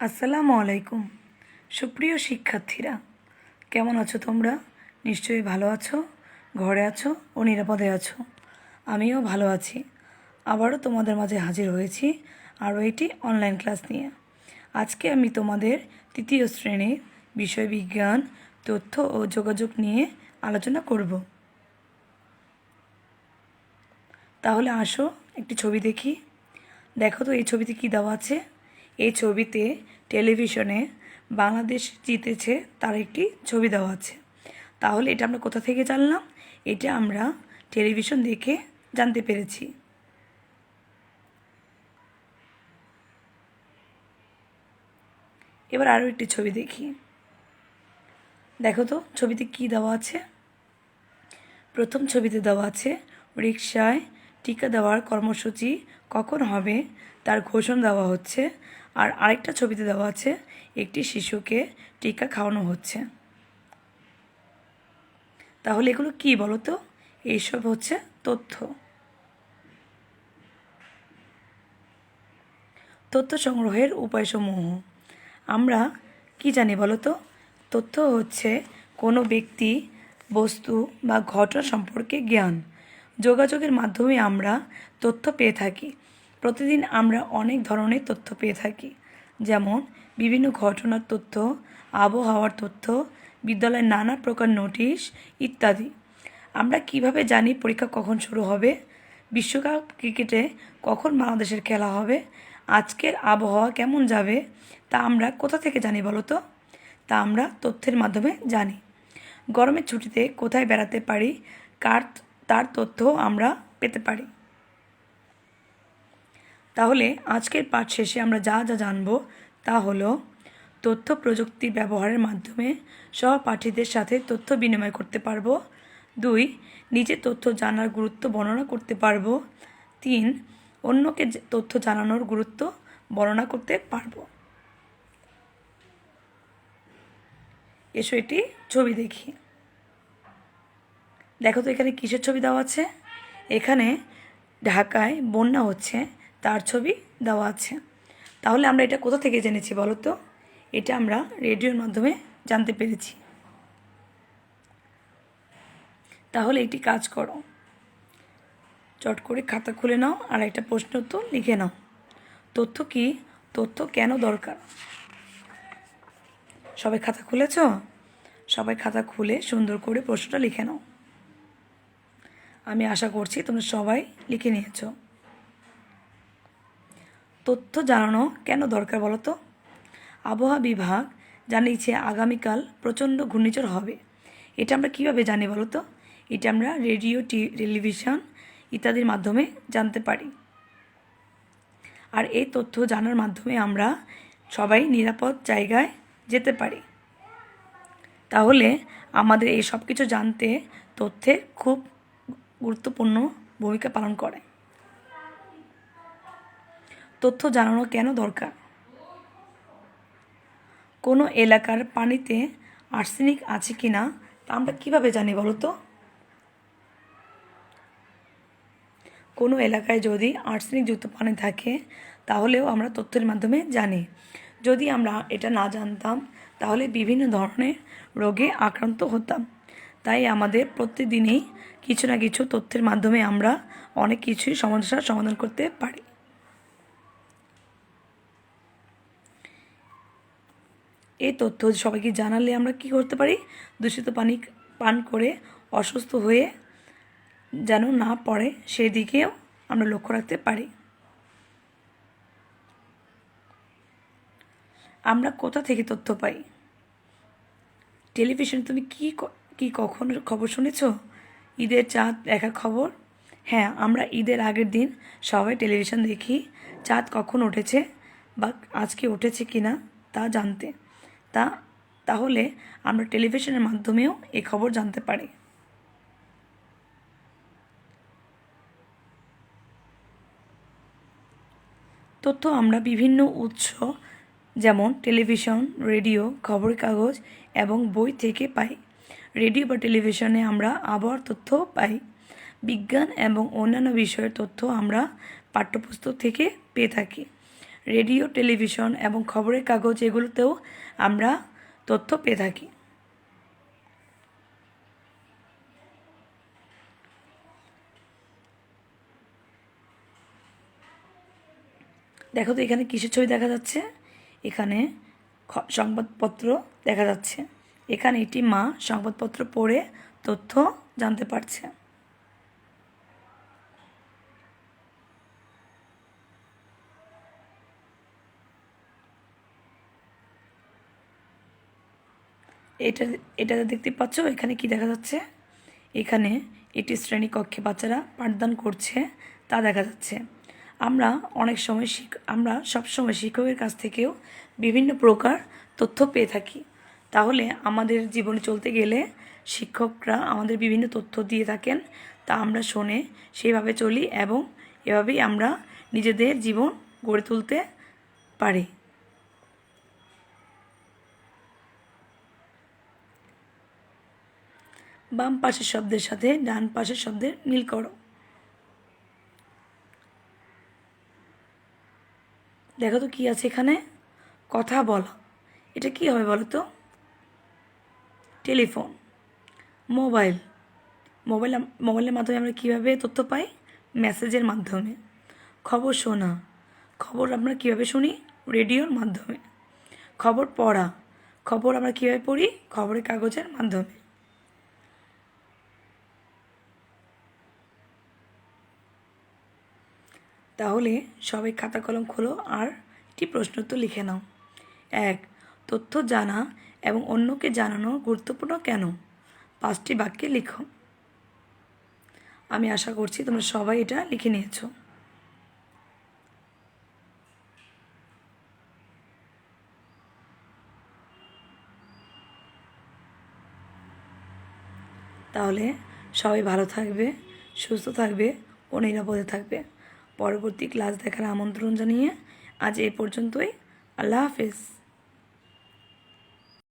আসসালামু আলাইকুম। সুপ্রিয় শিক্ষার্থীরা, কেমন আছো তোমরা? নিশ্চয়ই ভালো আছো, ঘরে আছো ও নিরাপদে আছো। আমিও ভালো আছি। আবারও তোমাদের মাঝে হাজির হয়েছি আরও এটি অনলাইন ক্লাস নিয়ে। আজকে আমি তোমাদের তৃতীয় শ্রেণির বিষয় বিজ্ঞান, তথ্য ও যোগাযোগ নিয়ে আলোচনা করব। তাহলে আসো, একটি ছবি দেখি। দেখো তো এই ছবিতে কী দেওয়া আছে? এই ছবিতে টেলিভিশনে বাংলাদেশ জিতেছে, তার একটি ছবি দেওয়া আছে। তাহলে এটা আমরা কোথা থেকে জানলাম? এটা আমরা টেলিভিশন দেখে জানতে পেরেছি। এবার আরও একটি ছবি দেখি। দেখো তো, ছবিতে কি দেওয়া আছে? প্রথম ছবিতে দেওয়া আছে রিক্সায় টিকা দেওয়ার কর্মসূচি কখন হবে? তার ঘোষণা দেওয়া হচ্ছে আর আরেকটা ছবিতে দেওয়া আছে, একটি শিশুকে টিকা খাওয়ানো হচ্ছে। তাহলে এগুলো কি বলো তো? এইসব হচ্ছে তথ্য। তথ্য সংগ্রহের উপায়সমূহ। আমরা কি জানি বলো তো? তথ্য হচ্ছে কোনো ব্যক্তি, বস্তু বা ঘটনা সম্পর্কে জ্ঞান। যোগাযোগের মাধ্যমে আমরা তথ্য পেয়ে থাকি। প্রতিদিন আমরা অনেক ধরনের তথ্য পেয়ে থাকি। যেমন, বিভিন্ন ঘটনার তথ্য, আবহাওয়ার তথ্য, বিদ্যালয়ের নানা প্রকার নোটিশ ইত্যাদি। আমরা কীভাবে জানি পরীক্ষা কখন শুরু হবে? বিশ্বকাপ ক্রিকেটে কখন বাংলাদেশের খেলা হবে? আজকের আবহাওয়া কেমন যাবে? তা আমরা কোথা থেকে জানি বলো তো? তা আমরা তথ্যের মাধ্যমে জানি। গরমের ছুটিতে কোথায় বেড়াতে পারি? কার, তার তথ্য আমরা পেতে পারি। তাহলে আজকের পাঠ শেষে আমরা যা যা জানব তা হলো তথ্য প্রযুক্তি ব্যবহারের মাধ্যমে সহপাঠীদের সাথে তথ্য বিনিময় করতে পারব। দুই নিজের তথ্য জানার গুরুত্ব বর্ণনা করতে পারব। তিন, অন্যকে তথ্য জানানোর গুরুত্ব বর্ণনা করতে পারব। এসো এটি ছবি দেখি। দেখো তো এখানে কিসের ছবি দেওয়া আছে? এখানে ঢাকায় বন্যা হচ্ছে। তার ছবি দেওয়া আছে। তাহলে আমরা এটা কোথা থেকে জেনেছি বলো তো? এটা আমরা রেডিওর মাধ্যমে জানতে পেরেছি। তাহলে একটি কাজ করো। চট করে খাতা খুলে নাও আর একটা প্রশ্ন উত্তর লিখে নাও। তথ্য কি? তথ্য কেন দরকার? সবাই খাতা খুলেছ? সবাই খাতা খুলে সুন্দর করে প্রশ্নটা লিখে নাও। আমি আশা করছি তোমরা সবাই লিখে নিয়েছ। তথ্য জানানো কেন দরকার বলো তো? আবহাওয়া বিভাগ জানিয়েছে আগামীকাল প্রচণ্ড ঘূর্ণিঝড় হবে। এটা আমরা কীভাবে জানি বলো তো? এটা আমরা রেডিও টেলিভিশন ইত্যাদির মাধ্যমে জানতে পারি। আর এই তথ্য জানার মাধ্যমে আমরা সবাই নিরাপদ জায়গায় যেতে পারি। তাহলে আমাদের এই সব কিছু জানতে তথ্যের খুব গুরুত্বপূর্ণ ভূমিকা পালন করে। তথ্য জানানো কেন দরকার? কোনো এলাকার পানিতে আর্সেনিক আছে কি না, তা আমরা কীভাবে জানি বলো তো? কোনো এলাকায় যদি আর্সেনিকযুক্ত পানি থাকে, তাহলেও আমরা তথ্যের মাধ্যমে জানি। যদি আমরা এটা না জানতাম, তাহলে বিভিন্ন ধরনের রোগে আক্রান্ত হতাম। তাই আমাদের প্রতিদিনই কিছু না কিছু তথ্যের মাধ্যমে আমরা অনেক কিছুই সমস্যার সমাধান করতে পারি। এই তথ্য সবাইকে জানালে আমরা কি করতে পারি? দূষিত পানি পান করে অসুস্থ হয়ে যেন না পড়ে, সেদিকেও আমরা লক্ষ্য রাখতে পারি। আমরা কোথা থেকে তথ্য পাই? টেলিভিশনে তুমি কি ক- কখন খবর শুনেছ? ঈদের চাঁদ দেখার খবর? হ্যাঁ আমরা ঈদের আগের দিন সবাই টেলিভিশন দেখি, চাঁদ কখন উঠেছে বা আজকে উঠেছে কি না তা জানতে। তা, তাহলে আমরা টেলিভিশনের মাধ্যমেও এই খবর জানতে পারি। তথ্য আমরা বিভিন্ন উৎস, যেমন টেলিভিশন, রেডিও খবরের কাগজ এবং বই থেকে পাই। রেডিও বা টেলিভিশনে আমরা আবহাওয়ার তথ্য পাই। বিজ্ঞান এবং অন্যান্য বিষয়ের তথ্য আমরা পাঠ্যপুস্তক থেকে পেয়ে থাকি। রেডিও, টেলিভিশন এবং খবরের কাগজ এগুলোতেও আমরা তথ্য পেয়ে থাকি। দেখো তো এখানে কিসের ছবি দেখা যাচ্ছে? এখানে সংবাদপত্র দেখা যাচ্ছে। এখানে একটি মা সংবাদপত্র পড়ে তথ্য জানতে পারছে। এটা এটা দেখতে পাচ্ছ? এখানে কি দেখা যাচ্ছে? এখানে একটি শ্রেণি কক্ষে বাচ্চারা পাঠদান করছে, তা দেখা যাচ্ছে। আমরা অনেক সময় শিক, আমরা সবসময় শিক্ষকের কাছ থেকেও বিভিন্ন প্রকার তথ্য পেয়ে থাকি। তাহলে আমাদের জীবনে চলতে গেলে শিক্ষকরা আমাদের বিভিন্ন তথ্য দিয়ে থাকেন, তা আমরা শোনে সেইভাবে চলি এবং এভাবেই আমরা নিজেদের জীবন গড়ে তুলতে পারি। বাম পাশের শব্দের সাথে ডান পাশের শব্দের মিল করো। দেখো তো কি আছে এখানে? কথা বলা। এটা কি হবে বলো তো? টেলিফোন। মোবাইল। মোবাইল মোবাইলের মাধ্যমে আমরা কীভাবে তথ্য পাই? মেসেজের মাধ্যমে। খবর শোনা। খবর আমরা কীভাবে শুনি? রেডিওর মাধ্যমে। খবর পড়া। খবর আমরা কীভাবে পড়ি? খবরের কাগজের মাধ্যমে। তাহলে সবাই খাতা কলম খোলো আর একটি প্রশ্নোত্তর লিখে নাও। এক, তথ্য জানা এবং অন্যকে জানানো গুরুত্বপূর্ণ কেন? পাঁচটি বাক্যে লিখো। আমি আশা করছি তোমরা সবাই এটা লিখে নিয়েছো। তাহলে সবাই ভালো থাকবে, সুস্থ থাকবে ও নিরাপদে থাকবে। পরবর্তী ক্লাস দেখার আমন্ত্রণ জানিয়ে আজ এ পর্যন্তই। আল্লাহ হাফেজ।